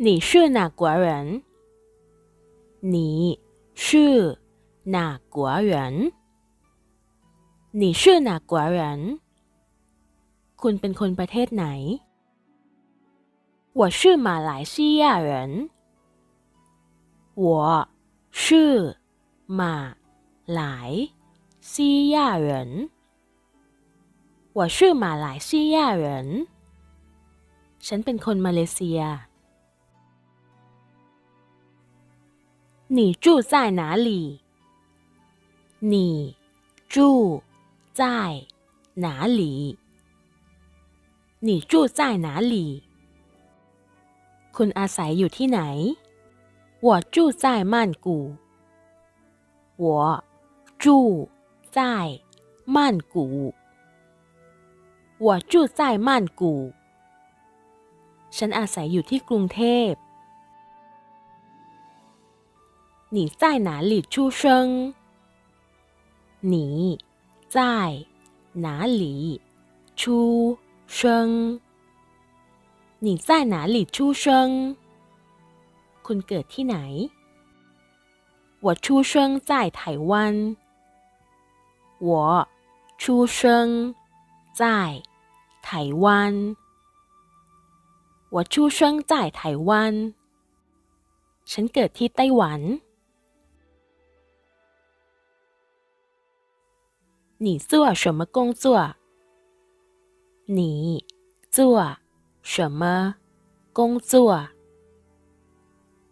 你是哪国人？你是哪国人？你是哪国人？คุณเป็นคนประเทศไหน我是马来西亚人。我是马来西亚人。我是马来西亚人。ฉันเป็นคนมาเลเซีย 你住在哪里？你住在哪里？你住在哪里？คุณอาศัยอยู่ที่ไหน我住在曼谷。我住在曼谷。我住在曼谷。ฉันอาศัยอยู่ที่กรุงเทพ 你在哪里出生？你在哪里出生？你在哪里出生？คุณเกิดที่ไหน我出生在台湾。我出生在台湾。我出生在台湾。ฉันเกิดที่ไต้หวัน 你做什么工作？你做什么工作？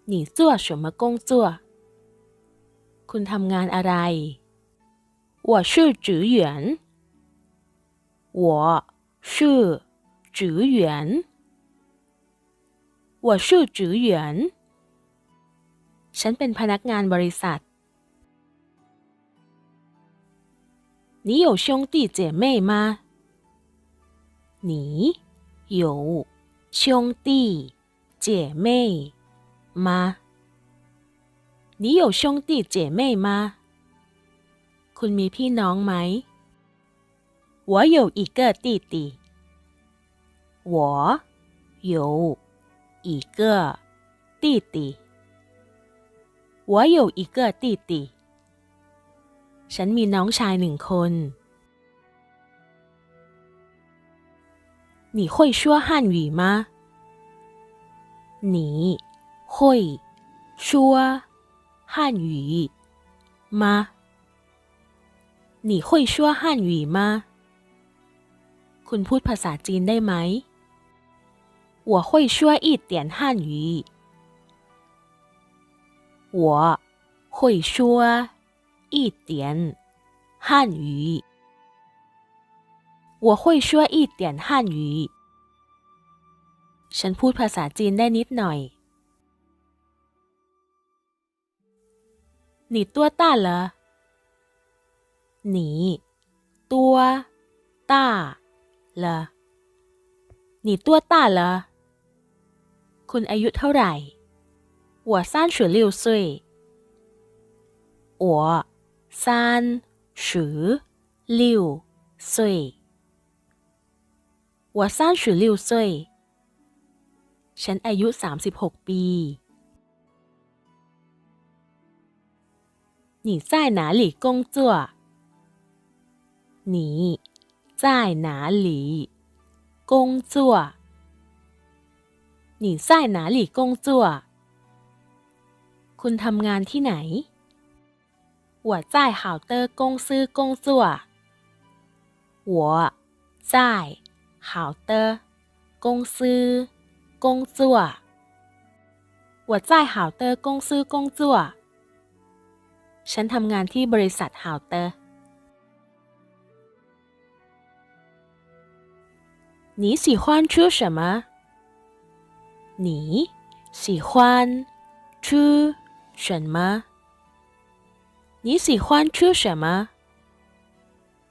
你做什么工作？คุณทำงานอะไร我是职员。我是职员。我是职员。ฉันเป็นพนักงานบริษัท 你有兄弟姐妹吗？你有兄弟姐妹吗？你有兄弟姐妹吗？คุณมีพี่น้องไหม我有一个弟弟。我有一个弟弟。我有一个弟弟。 ฉันมีน้องชายหนึ่งคน你会说汉语吗？你会说汉语吗？你会说汉语吗？คุณพูดภาษาจีนได้ไหม我会说一点汉语。我会说。 一点汉语。我会说一点汉语。ฉันพูดภาษาจีนได้นิดหน่อย你多大了？你多大了？你多大了？คุณอายุเท่าไหร่我三十六岁。我 三十六岁。我三十六岁。ฉันอายุสามสิบหกปี你在哪里工作？你在哪里工作？你在哪里工作？คุณทำงานที่ไหน 我在好的公司工作。我在好的公司工作。我在好的公司工作。ฉันทำงานที่บริษัท好的。你喜欢吃什么？你喜欢吃什么？ 你喜欢吃什么？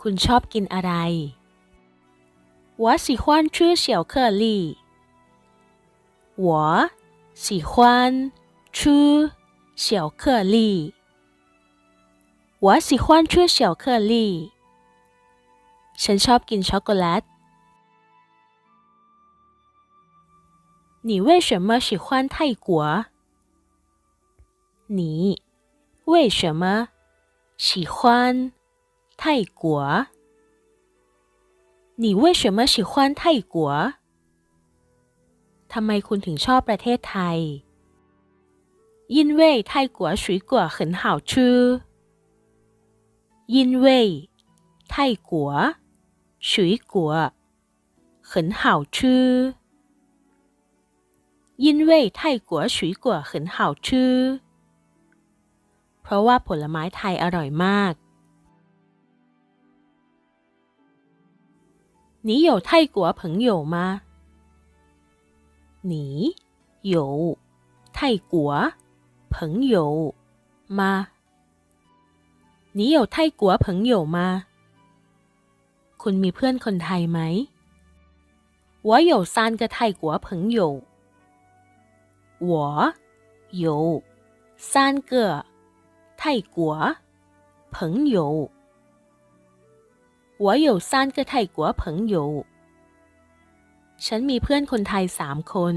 คุณชอบกินอะไร我喜欢吃巧克力。我喜欢吃巧克力。我喜欢吃巧克力。ฉันชอบกินช็อกโกแลต 你为什么喜欢泰国你为什么 喜欢泰国你为什么喜欢泰国ทำไมคุณถึงชอบประเทศไทย因为泰国水果很好吃因为泰国水果很好吃因为泰国水果很好吃 เพราะว่าผลไม้ไทยอร่อยมาก你有泰国朋友吗？你有泰国朋友吗？你有泰国朋友吗？คุณมีเพื่อนคนไทยไหม我有三个泰国朋友。我有三个 泰国朋友。我有三个泰国朋友。ฉันมีเพื่อนคนไทยสามคน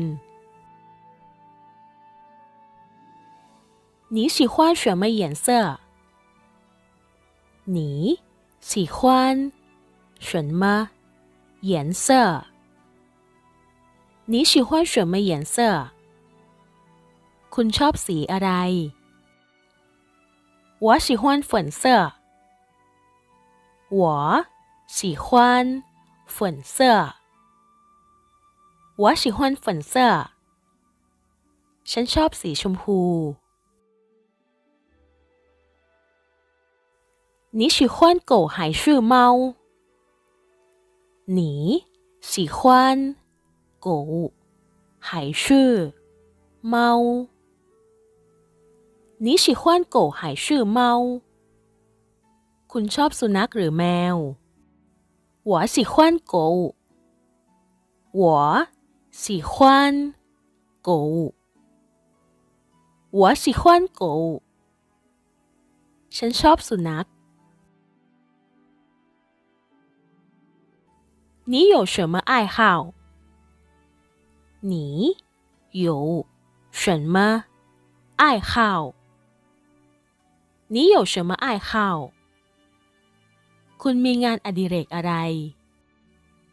你喜欢什么颜色？你喜欢什么颜色？你喜欢什么颜色？คุณชอบสีอะไร？ 我喜欢粉色。我喜欢粉色。我喜欢粉色。ฉันชอบสีชมพู。你喜欢狗还是猫？你喜欢狗还是猫？ 你喜欢狗还是猫？คุณชอบสุนัขหรือแมว我喜欢狗我喜欢狗我喜欢狗ฉันชอบสุนัข你有什么爱好？你有什么爱好？ 你有什么爱好？คุณมีงานอดิเรกอะไร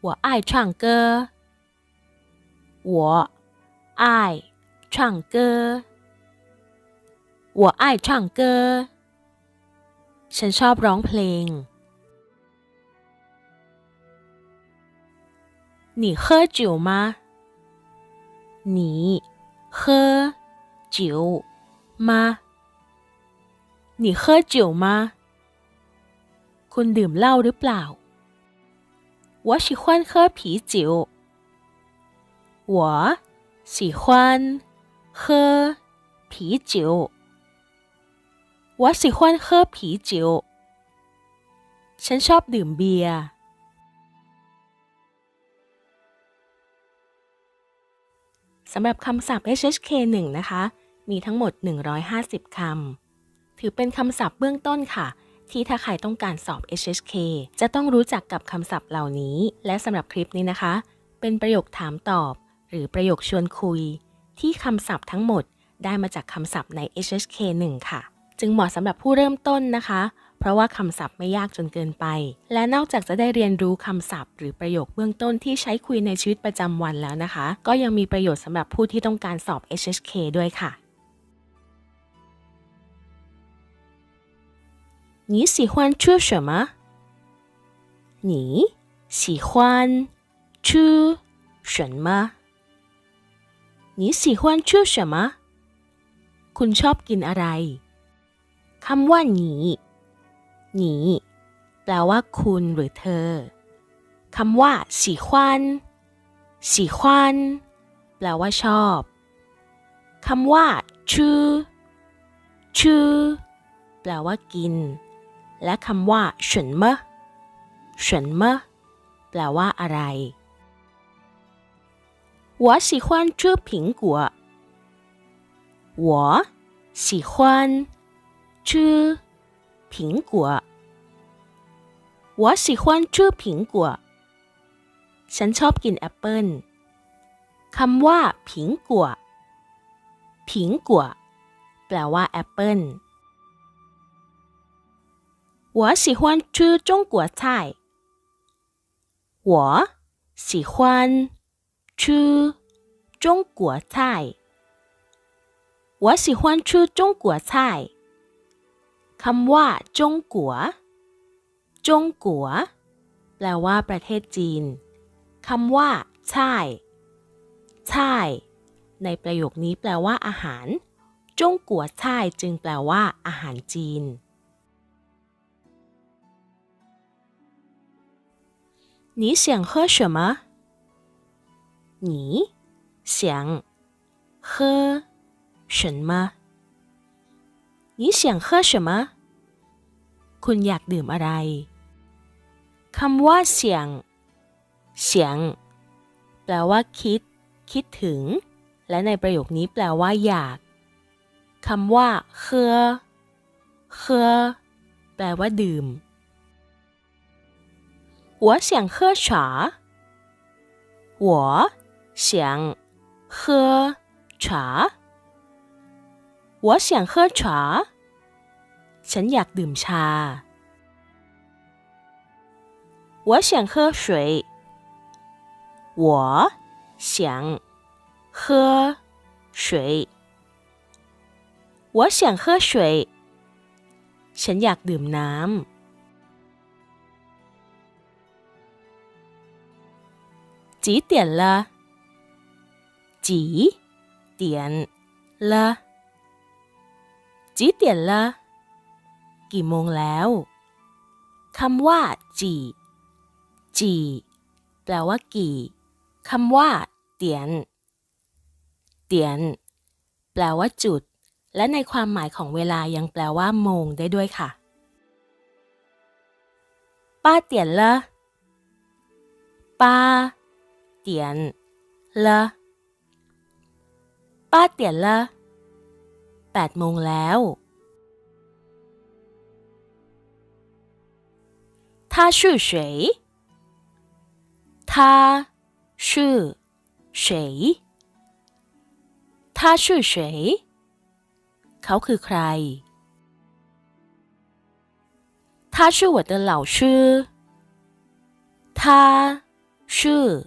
我爱唱歌我爱唱歌我爱唱歌ฉันชอบร้องเพลง你喝酒吗？你喝酒吗？ 你喝酒吗？คุณดื่มเหล้าหรือเปล่า我喜欢喝啤酒。我喜欢喝啤酒。我喜欢喝啤酒。ฉันชอบดื่มเบียร์สำหรับคำศัพท์ HHK 1 นะคะ มีทั้งหมด 150 คำ ถือเป็นคำศัพท์เบื้องต้นค่ะ ที่ถ้าใครต้องการสอบ HHK จะต้องรู้จักกับคำศัพท์เหล่านี้ และสำหรับคลิปนี้นะคะ เป็นประโยคถามตอบ หรือประโยคชวนคุย ที่คำศัพท์ทั้งหมดได้มาจากคำศัพท์ใน HHK 1 ค่ะ จึงเหมาะสำหรับผู้เริ่มต้นนะคะ เพราะว่าคำศัพท์ไม่ยากจนเกินไป และนอกจากจะได้เรียนรู้คำศัพท์ หรือประโยคเบื้องต้นที่ใช้คุยในชีวิตประจำวันแล้วนะคะ ก็ยังมีประโยชน์สำหรับผู้ที่ต้องการสอบ HHK ด้วยค่ะ 你喜欢吃什么？你喜欢吃什么？你喜欢吃什么？คุณชอบกินอะไรคำว่า你หนีแปลว่าคุณหรือเธอ คำว่าสีควันสีควันแปลว่าชอบ คำว่าชื่อชื่อแปลว่ากิน และคำว่าเฉินเมะเฉินเมะแปลว่าอะไร我喜欢吃苹果我喜欢吃苹果我喜欢吃苹果ฉันชอบกินแอปเปิ้ล คำว่าผิงกัวผิงกัวแปลว่าแอปเปิ้ล 我喜欢吃中国菜。我喜欢吃中国菜。我喜欢吃中国菜。คำว่าจงกัว จงกัว แปลว่าประเทศจีน คำว่าใช่ใช่ในประโยคนี้แปลว่าอาหาร จงกัวใช่จึงแปลว่าอาหารจีน 你想喝什么？你想喝什么？你想喝什么？คุณอยากดื่มอะไร คำว่าเสียง เสียง แปลว่าคิด คิดถึง และในประโยคนี้แปลว่าอยาก คำว่าเคอเคอแปลว่าดื่ม 我想喝茶。我想喝茶。我想喝茶。ฉันอยากดื่มชา我想喝水。我想喝水。我想喝水。ฉันอยากดื่มน้ำ 几点了？几点了？几点了？กี่โมงแล้วคำว่าจีจีแปลว่ากี่คำว่าเตียนเตียนแปลว่าจุด และในความหมายของเวลายังแปลว่าโมงได้ด้วยค่ะป้าเตียนละป้า 点了八点了แปดโมงแล้ว他是谁？他是谁？他是谁？เขาคือใคร他是我的老师。他是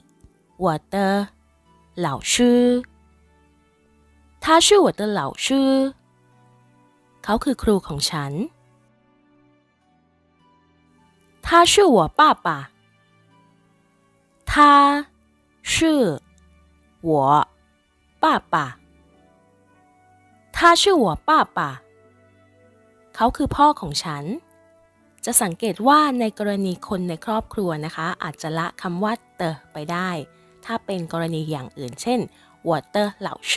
我的老师。他是我的老师。เขาคือครูของฉัน他是我爸爸。他是我爸爸。他是我爸爸。เขาคือพ่อของฉัน จะสังเกตว่าในกรณีคนในครอบครัวนะคะ อาจจะละคำว่าเตอไปได้ ถ้าเป็นกรณีอย่างอื่น เช่น我的老师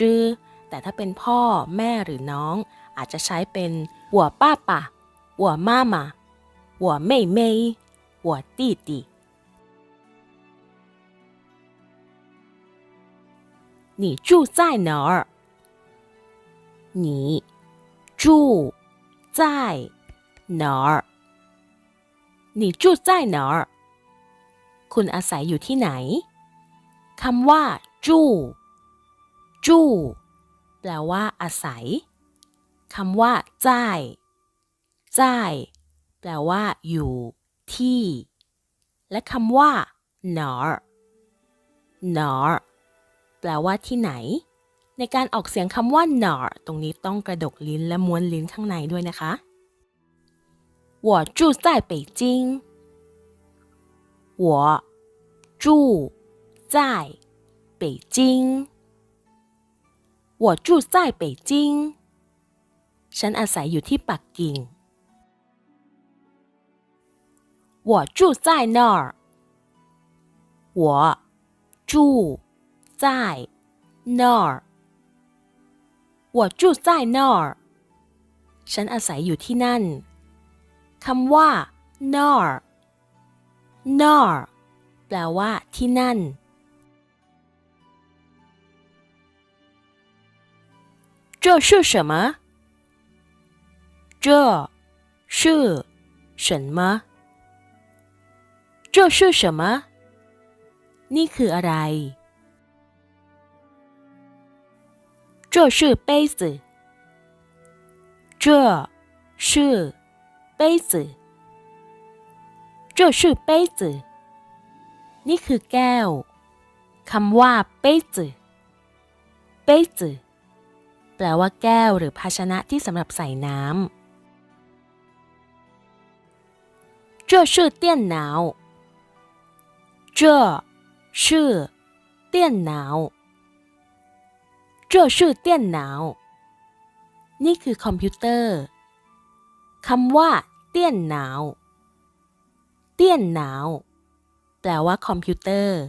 แต่ถ้าเป็นพ่อแม่หรือน้อง อาจจะใช้เป็น我爸爸我妈妈我妹妹我弟弟。你住在哪儿？你住在哪儿？你住在哪儿？คุณอาศัยอยู่ที่ไหน คำว่าจู้จู้แปลว่าอาศัย คำว่าจ่ายจ่ายแปลว่าอยู่ที่ และคำว่าหนอหนอแปลว่าที่ไหน ในการออกเสียงคำว่าหนอตรงนี้ต้องกระดกลิ้นและม้วนลิ้นข้างในด้วยนะคะ我住在北京我住 在北京我住在北京ฉันอาศัยอยู่ที่ปักกิ่ง我住在那儿。我住在那儿。我住在那儿。ฉันอาศัยอยู่ที่นั่น คำว่า นอร์นอร์แปลว่าที่นั่น 这是什么？这是什么？这是什么นี่คืออะไร 这是杯子。这是杯子。这是杯子。นี่คือแก้วคำว่าเป้จืเป้จื แปลว่าแก้วหรือภาชนะที่สำหรับใส่น้ำ这是电脑这是电脑这是电脑นี่คือคอมพิวเตอร์คำว่าเตี้ยนหนาวเตี้ยนหนาวแปลว่าคอมพิวเตอร์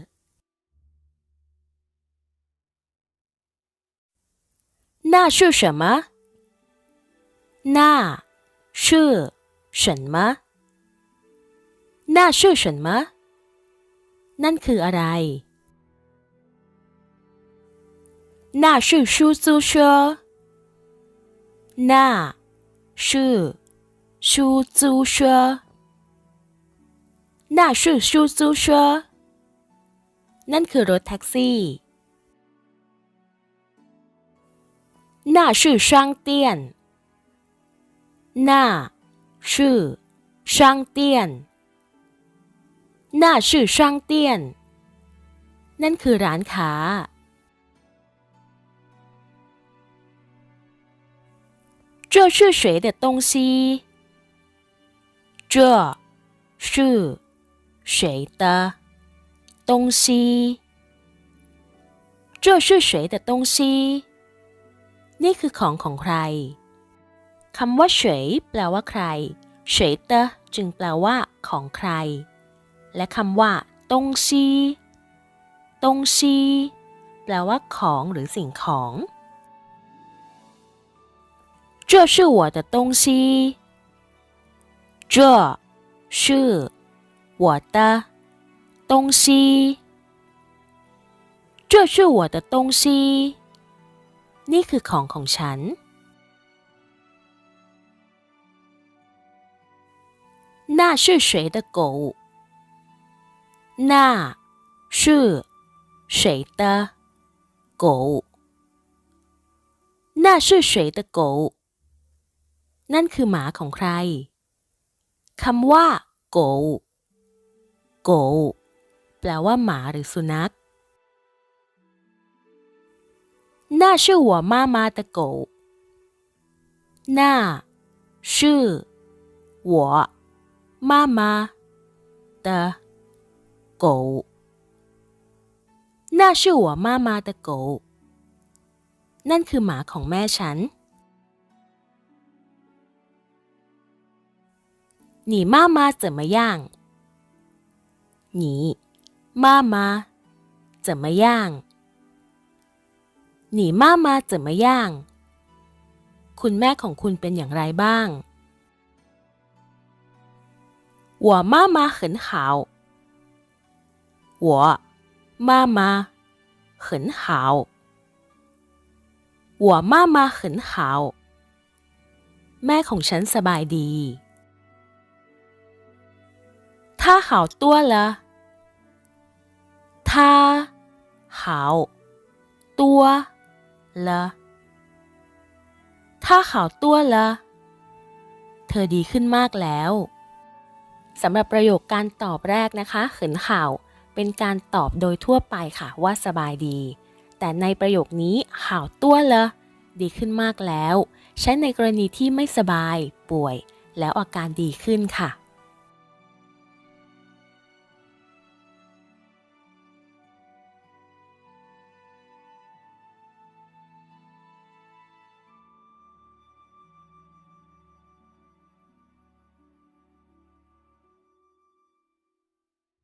那是什么？那是什么？那是什么？นั่นคืออะไร 那是出租车。那是出租车。那是出租车。นั่นคือรถแท็กซี่ 那是商店。那是商店。那是商店。นั่นคือร้านค้า这是谁的东西？这是谁的东西？这是谁的东西？ นี่คือของของใคร คำว่าเฉยแปลว่าใครเฉยเตอจึงแปลว่าของใคร และคำว่าตงซีตงซีแปลว่าของหรือสิ่งของ这是我的东西这是我的东西这是我的东西 นี่คือของของฉัน那是谁的狗那是谁的狗那是谁的狗นั่นคือหมาของใคร คำว่าโกโกแปลว่าหมาหรือสุนัข 那是我妈妈的狗。那是我妈妈的狗。那是我妈妈的狗。นั่นคือหมาของแม่ฉัน你妈妈怎么样？你妈妈怎么样？ 你妈妈怎么样คุณแม่ของคุณเป็นอย่างไรบ้าง我妈妈很好我妈妈很好我妈妈很好แม่ของฉันสบายดี他好多 了ถ้าขาวตัวละเธอดีขึ้นมากแล้วสำหรับประโยคการตอบแรกนะคะขืนข่าวเป็นการตอบโดยทั่วไปค่ะว่าสบายดี แต่ในประโยคนี้ข่าวตัวละดีขึ้นมากแล้ว ใช้ในกรณีที่ไม่สบายป่วย แล้วอาการดีขึ้นค่ะ